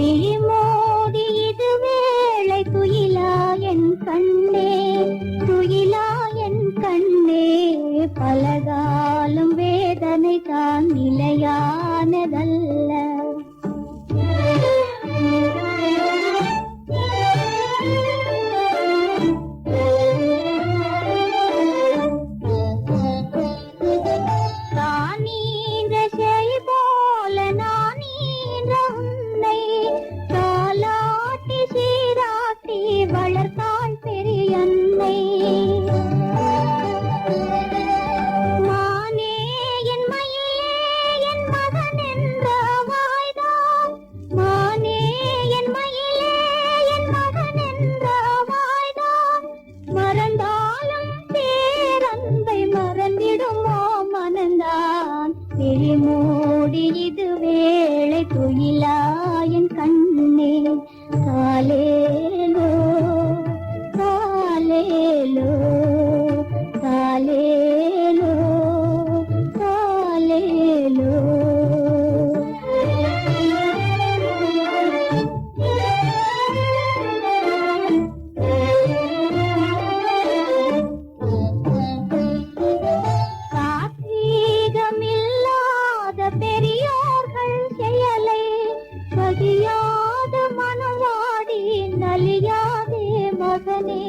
স্নেহে திருமூடி இது வேளை துயிலாயன் கண்ணே காலேலோ காலேலோ காலேலோ காலேலோ மகனே